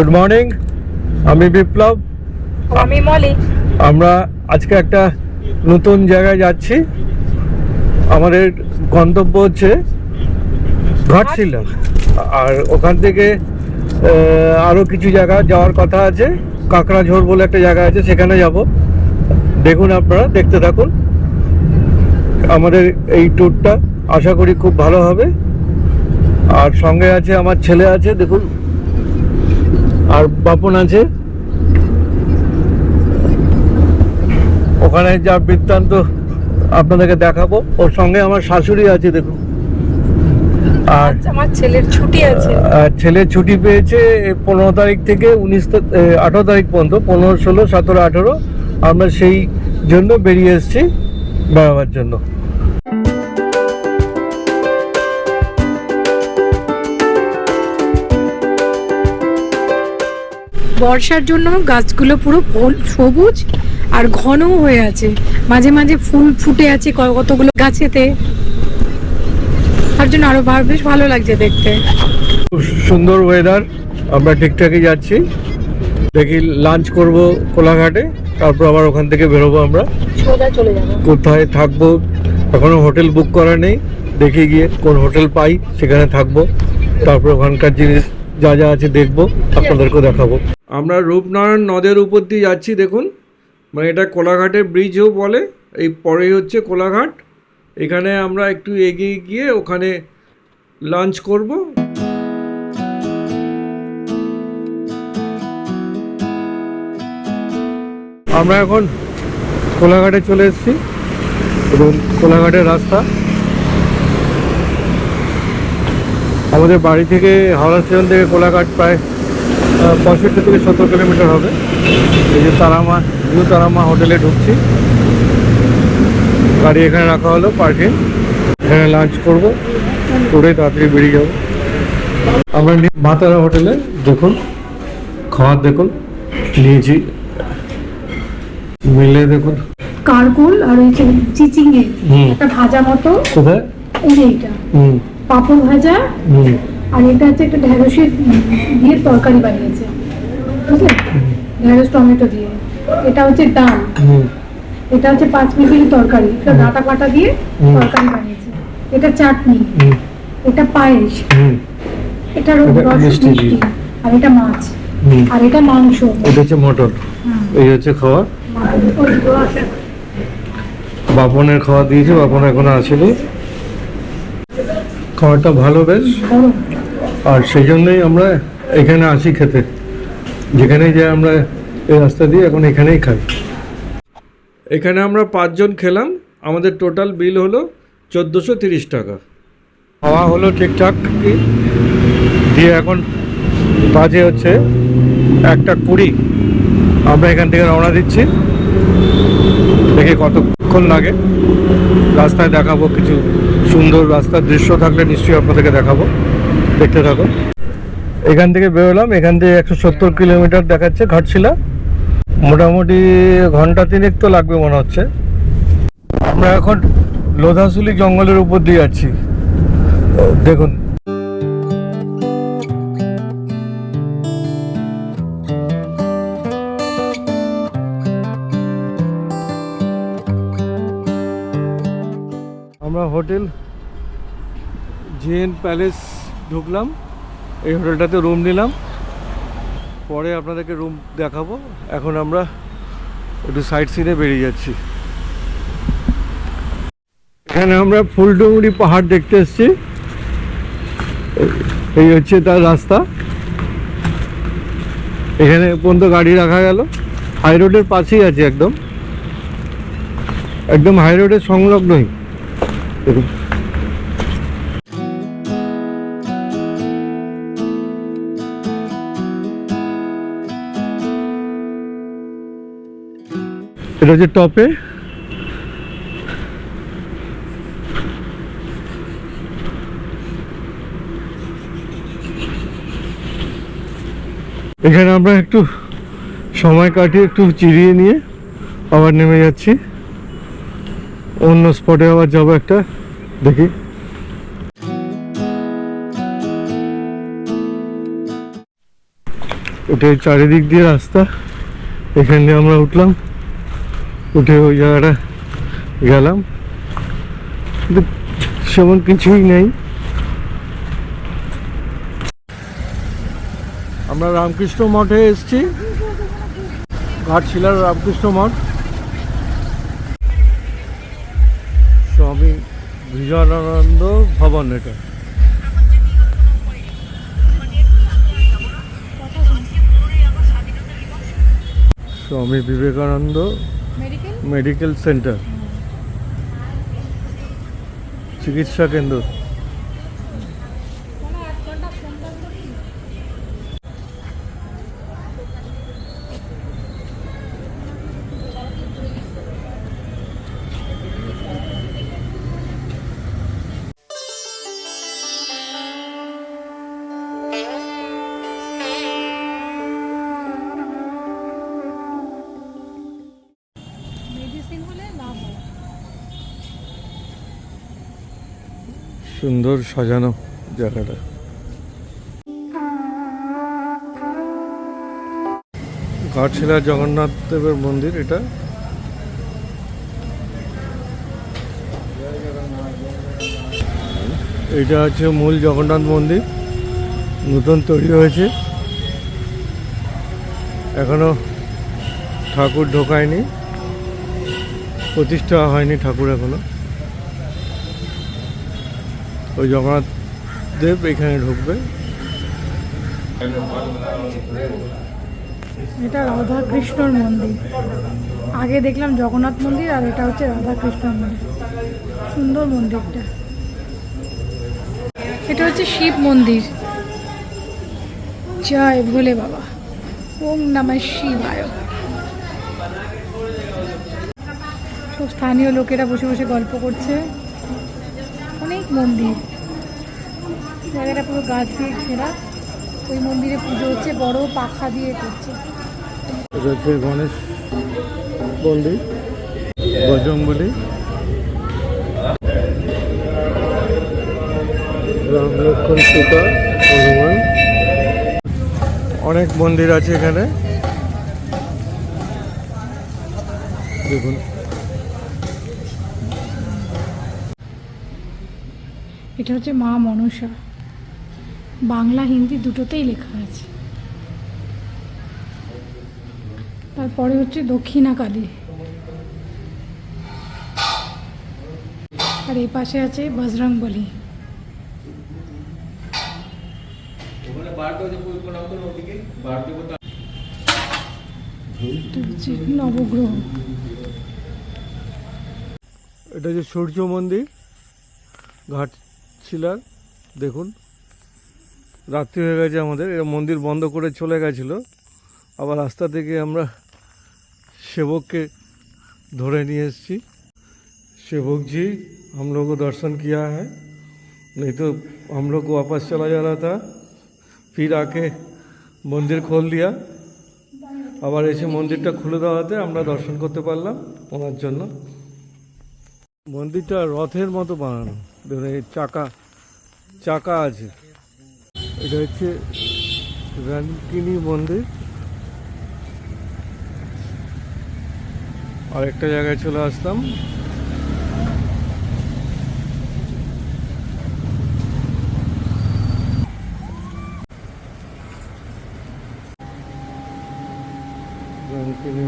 Good morning আমি বিপ্লব। আমি মলি। আমরা আজকে একটা নতুন জায়গায় যাচ্ছি। আমাদের গন্তব্য হচ্ছে ঘাটশিলা। আর ওখান থেকে আহ, আরও কিছু জায়গা যাওয়ার কথা আছে। কাঁকড়াঝোড় বলে একটা জায়গা আছে সেখানে যাব। দেখুন আপনারা দেখতে থাকুন। আমাদের এই ট্যুরটা আশা করি খুব ভালো হবে। আর সঙ্গে আছে আমার ছেলে আছে দেখুন। আর বাপন আছে? ওখানে যা বৃত্তান্ত আপনাদেরকে দেখাবো। ওর সঙ্গে আমার শাশুড়ি আছে দেখুন। আর আমার ছেলের ছুটি আছে। আর ছেলে ছুটি পেয়েছে পনেরো তারিখ থেকে উনিশ আঠারো তারিখ পর্যন্ত পনেরো ষোলো সতেরো আঠেরো। আমরা সেই জন্য বেরিয়ে এসেছি বেড়াবার জন্য। বর্ষার জন্য গাছগুলো পুরো ফল- সবুজ আর ঘনও হয়ে আছে। মাঝে মাঝে ফুল ফুটে আছে ক- কতগুলো গাছেতে। তার জন্য আরও বেশ ভালো লাগছে দেখতে। খুব সুন্দর ওয়েদার আমরা ঠিকঠাকই যাচ্ছি। দেখি লাঞ্চ করব কোলাঘাটে তারপর আবার ওখান থেকে বেরোবো আমরা। সোজা চলে যাব। কোথায় থাকব? এখনও হোটেল বুক করা নেই। দেখে গিয়ে কোন হোটেল পাই সেখানে থাকব। তারপর ওখানকার জিনিস যা যা আছে দেখব। আপনাদেরকেও দেখাবো। আমরা রূপনারায়ণ নদের উপর দিয়ে যাচ্ছি, দেখুন। মানে এটা কোলাঘাটের ব্রিজও বলে, এই পরেই হচ্ছে কোলাঘাট। এখানে আমরা একটু এগিয়ে গিয়ে ওখানে লাঞ্চ করব। আমরা এখন কোলাঘাটে চলে এসেছি এবং কোলাঘাটের রাস্তা। আমাদের বাড়ি থেকে হাওড়া স্টেশন থেকে কোলাঘাট প্রায় পঁয়ষট্টি থেকে সত্তর কিলোমিটার হবে। এই যে তারামা নিউ তারামা হোটেলে ঢুকছি। গাড়ি এখানে রাখা হলো পার্কিং। এখানে লাঞ্চ করব। করে তাড়াতাড়ি বেরিয়ে যাব। আমরা নি- মা তারা হোটেলে দেখুন খাওয়ার দেখুন নিয়েছি। মিলে দেখুন। কারকুল আর ওই যে চিচিঙ্গে হুম। একটা ভাজা মতো। কোথায়? এই যে এইটা হুম। পাপড় ভাজা হুম। আর এটা হচ্ছে একটা ঢেঁড়সের দিয়ে তরকারি বানিয়েছে। বুঝলে ঢেঁড়স টমেটো দিয়ে। এটা হচ্ছে ডাল। এটা হচ্ছে পাঁচ মিনিটের তরকারি। এটা ডাটা পাটা দিয়ে তরকারি বানিয়েছে। এটা চাটনি। এটা পায়েস। এটা রস মিষ্টি আর এটা মাছ। আর এটা মাংস। এটা হচ্ছে মটন। এই হচ্ছে খাওয়া। বাপনের খাওয়া দিয়েছে। বাপন এখনও আসেনি। খাওয়াটা ভালো বেশ। আর সেই জন্যই আমরা এখানে আসি খেতে। যেখানে যাই আমরা এই রাস্তা দিয়ে এখন এখানেই খাই। এখানে আমরা পাঁচজন খেলাম, আমাদের টোটাল বিল হলো চোদ্দোশো তিরিশ টাকা। খাওয়া হলো ঠিকঠাক। দিয়ে এখন বাজে হচ্ছে একটা কুড়ি। আমরা এখান থেকে রওনা দিচ্ছি। দেখে কতক্ষণ লাগে। রাস্তায় দেখাবো কিছু সুন্দর রাস্তার দৃশ্য থাকলে নিশ্চয়ই আপনাদেরকে দেখাবো। দেখতে থাকো এখান থেকে বেরোলাম, এখান থেকে একশো সত্তর কিলোমিটার দেখাচ্ছে ঘাটশিলা। মোটামুটি ঘণ্টা তিনেক তো লাগবে মনে হচ্ছে। আমরা এখন লোধাশুলি জঙ্গলের উপর দিয়ে যাচ্ছি। দেখুন। আমরা হোটেল জেএন প্যালেস ঢুকলাম, এই হোটেলটাতে রুম নিলাম। পরে আপনাদেরকে রুম দেখাবো। এখন আমরা একটু সাইড সিনে বেরিয়ে যাচ্ছি। এখানে আমরা ফুলডুঙুরি পাহাড় দেখতে এসছি। এই হচ্ছে তার রাস্তা। এখানে পর্যন্ত গাড়ি রাখা গেল। হাই রোডের পাশেই আছে একদম। একদম হাই রোডের সংলগ্নই। দেখুন। এটা হচ্ছে টপে এখানে আমরা একটু সময় কাটিয়ে একটু চিরিয়ে নিয়ে আবার নেমে যাচ্ছি। অন্য স্পটে আবার যাব একটা, দেখি। এটা চারিদিক দিয়ে রাস্তা, এখান আমরা উঠলাম। উঠে ওই জায়গাটা গেলাম। সেমন কিছুই নেই। আমরা রামকৃষ্ণ মঠে এসেছি। ঘাটশিলার রামকৃষ্ণ মঠ। স্বামী বিজয়ানন্দ ভবন এটা। স্বামী বিবেকানন্দ মেডিকেল সেন্টার চিকিৎসা কেন্দ্র সুন্দর সাজানো জায়গাটা। ঘাটশিলা জগন্নাথ দেবের মন্দির এটা। এটা হচ্ছে মূল জগন্নাথ মন্দির, নতুন তৈরি হয়েছে। এখনও ঠাকুর ঢোকায়নি, প্রতিষ্ঠা হয়নি ঠাকুর এখনও। ওই জগন্নাথ দেব এখানে ঢুকবে। এটা রাধা কৃষ্ণর মন্দির। আগে দেখলাম জগন্নাথ মন্দির আর এটা হচ্ছে রাধা কৃষ্ণর মন্দির। সুন্দর মন্দিরটা। এটা হচ্ছে শিব মন্দির। জয় ভোলে বাবা। ওম নমঃ শিবায়। সব স্থানীয় লোকেরা বসে বসে গল্প করছে। অনেক মন্দির। জায়গাটা পুরো গাছ দিয়ে ঘেরা। ওই মন্দিরে পুজো হচ্ছে বড় পাখা দিয়ে করছে। হচ্ছে গণেশ মন্দির রাম লক্ষ্মণ সীতা হনুমান। অনেক মন্দির আছে এখানে। দেখুন। এটা হচ্ছে মা মনসা। বাংলা হিন্দি দুটোতেই লেখা আছে। তারপরে হচ্ছে দক্ষিণা কালী। আর এই পাশে আছে বজরং বলি। নবগ্রহ। এটা হচ্ছে সূর্য মন্দির ঘাটশিলার দেখুন। রাত্রি হয়ে গেছে আমাদের এরা মন্দির বন্ধ করে চলে গেছিলো আবার রাস্তা থেকে আমরা सेवक ধরে নিয়ে এসেছি सेवक जी हम लोग को दर्शन किया है नहीं तो हम लोग को वापस चला जा रहा था फिर आके মন্দির খোল দিয়া আবার এসে মন্দিরটা খুলে দেওয়াতে আমরা দর্শন করতে পারলাম ওনার জন্য মন্দিরটা রথের মতো বানানো দেখুন এই চাকা চাকা আছে এটা হচ্ছে রানকিনি মন্দির। আর একটা জায়গায় চলে আসলাম। রানকিনি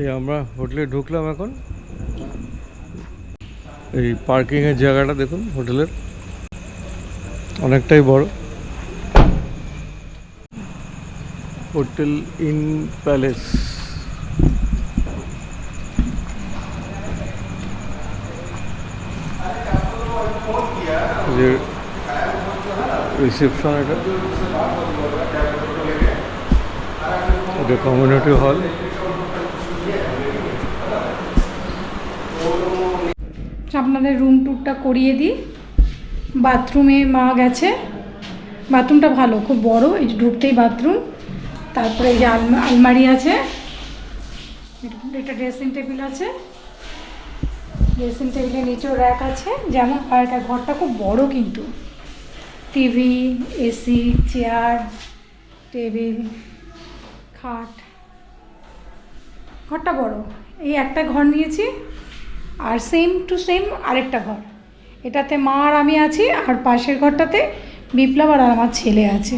এই আমরা হোটেলে ঢুকলাম এখন। এই পার্কিং এর জায়গাটা দেখুন, হোটেলের। অনেকটাই বড়। Hotel in palace. যে রিসেপশন এটা। এটা কমিউনিটি হল আপনাদের রুম ট্যুরটা করিয়ে দিই। বাথরুমে মা গেছে। বাথরুমটা ভালো, খুব বড়, এই যে ঢুকতেই বাথরুম তারপরে এই যে আলমা- আলমারি আছে। এটা- ড্রেসিং টেবিল আছে। ড্রেসিং টেবিলের নিচেও র্যাক আছে। যেমন আর এটা ঘরটা খুব বড় কিন্তু। টিভি এসি চেয়ার টেবিল খাট। ঘরটা বড়। এই একটা ঘর নিয়েছি। আর সেম টু সেম আরেকটা ঘর। এটাতে মা আর আমি আছি, আর পাশের ঘরটাতে বিপ্লব আর আমার ছেলে আছে।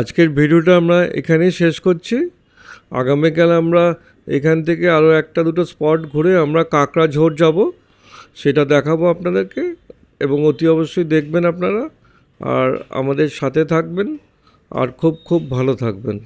আজকের ভিডিওটা আমরা এখানেই শেষ করছি। আগামীকাল আমরা এখান থেকে আরও একটা দুটো স্পট ঘুরে আমরা কাঁকড়া ঝোড় যাব, সেটা দেখাবো আপনাদেরকে, এবং অতি অবশ্যই দেখবেন আপনারা, আর আমাদের সাথে থাকবেন, আর খুব খুব ভালো থাকবেন।